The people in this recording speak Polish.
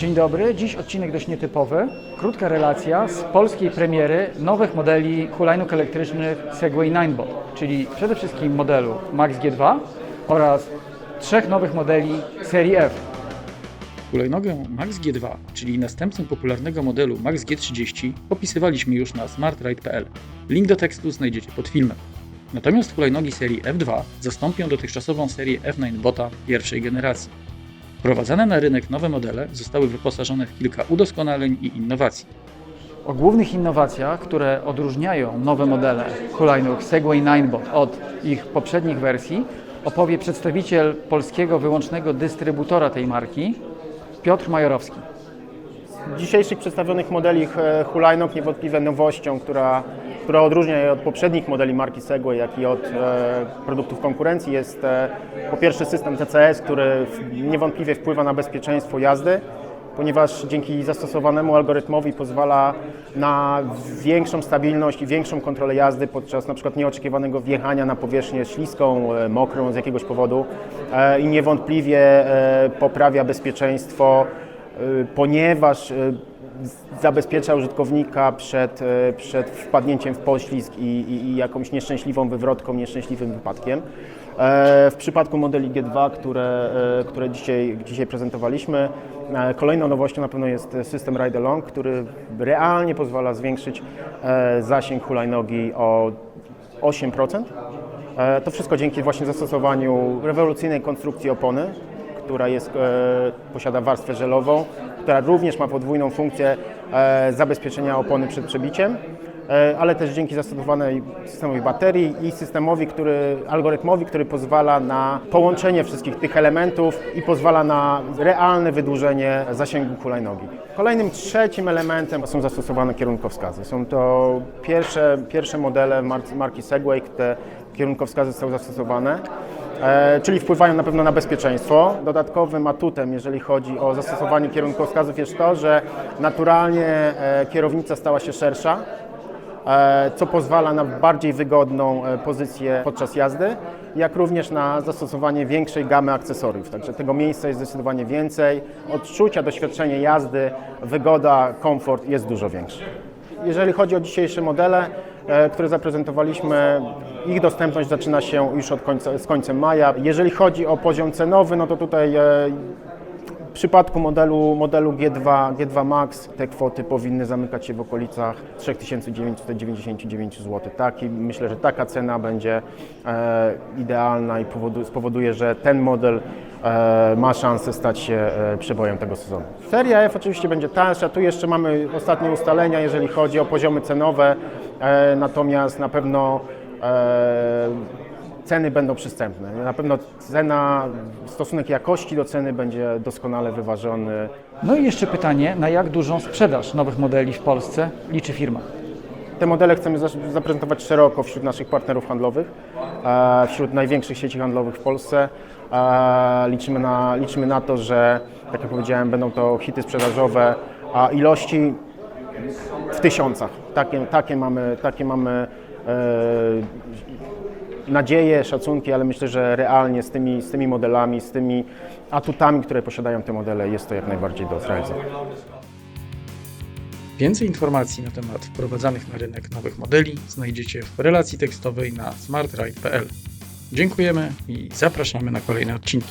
Dzień dobry, dziś odcinek dość nietypowy. Krótka relacja z polskiej premiery nowych modeli hulajnóg elektrycznych Segway Ninebot, czyli przede wszystkim modelu Max G2 oraz trzech nowych modeli serii F. Hulajnogę Max G2, czyli następcę popularnego modelu Max G30, opisywaliśmy już na smartride.pl. Link do tekstu znajdziecie pod filmem. Natomiast hulajnogi serii F2 zastąpią dotychczasową serię F9 Bota pierwszej generacji. Wprowadzane na rynek nowe modele zostały wyposażone w kilka udoskonaleń i innowacji. O głównych innowacjach, które odróżniają nowe modele hulajnóg Segway Ninebot od ich poprzednich wersji, opowie przedstawiciel polskiego wyłącznego dystrybutora tej marki, Piotr Majorowski. Dzisiejszych przedstawionych modeli e, hulajnóg niewątpliwie nowością, która, która odróżnia je od poprzednich modeli marki Segway, jak i od e, produktów konkurencji. Jest e, po pierwsze system TCS, który niewątpliwie wpływa na bezpieczeństwo jazdy, ponieważ dzięki zastosowanemu algorytmowi pozwala na większą stabilność i większą kontrolę jazdy podczas na przykład nieoczekiwanego wjechania na powierzchnię śliską, e, mokrą z jakiegoś powodu e, i niewątpliwie poprawia bezpieczeństwo ponieważ y, zabezpiecza użytkownika przed, y, przed wpadnięciem w poślizg i, i, i jakąś nieszczęśliwą wywrotką, nieszczęśliwym wypadkiem. E, W przypadku modeli G2, które, e, które dzisiaj, dzisiaj prezentowaliśmy, e, kolejną nowością na pewno jest system Ride Along, który realnie pozwala zwiększyć zasięg hulajnogi o 8%. E, To wszystko dzięki właśnie zastosowaniu rewolucyjnej konstrukcji opony, która jest, e, posiada warstwę żelową, która również ma podwójną funkcję e, zabezpieczenia opony przed przebiciem, e, ale też dzięki zastosowanej systemowi baterii i systemowi, który, algorytmowi, który pozwala na połączenie wszystkich tych elementów i pozwala na realne wydłużenie zasięgu hulajnogi. Kolejnym trzecim elementem są zastosowane kierunkowskazy. Są to pierwsze, pierwsze modele mar- marki Segway, te kierunkowskazy zostały zastosowane czyli wpływają na pewno na bezpieczeństwo. Dodatkowym atutem, jeżeli chodzi o zastosowanie kierunkowskazów, jest to, że naturalnie e, kierownica stała się szersza, e, co pozwala na bardziej wygodną e, pozycję podczas jazdy, jak również na zastosowanie większej gamy akcesoriów. Także tego miejsca jest zdecydowanie więcej. Odczucia, doświadczenie jazdy, wygoda, komfort jest dużo większy. Jeżeli chodzi o dzisiejsze modele, e, które zaprezentowaliśmy, ich dostępność zaczyna się już od końca, z końcem maja. Jeżeli chodzi o poziom cenowy, no to tutaj e, w przypadku modelu, modelu G2, G2 Max te kwoty powinny zamykać się w okolicach 3999 zł. Tak? I myślę, że taka cena będzie e, idealna i powodu, spowoduje, że ten model e, ma szansę stać się e, przebojem tego sezonu. Seria F oczywiście będzie tańsza. Tu jeszcze mamy ostatnie ustalenia, jeżeli chodzi o poziomy cenowe, e, natomiast na pewno e, ceny będą przystępne. Na pewno cena, stosunek jakości do ceny będzie doskonale wyważony. No i jeszcze pytanie, na jak dużą sprzedaż nowych modeli w Polsce liczy firma? Te modele chcemy zaprezentować szeroko wśród naszych partnerów handlowych, e, wśród największych sieci handlowych w Polsce. E, Liczymy na, liczymy na to, że, tak jak powiedziałem, będą to hity sprzedażowe, a ilości w tysiącach. Takie, takie mamy, takie mamy nadzieje, szacunki, ale myślę, że realnie z tymi, z tymi modelami, z tymi atutami, które posiadają te modele, jest to jak najbardziej do zrealizowania. Więcej informacji na temat wprowadzanych na rynek nowych modeli znajdziecie w relacji tekstowej na smartride.pl. Dziękujemy i zapraszamy na kolejne odcinki.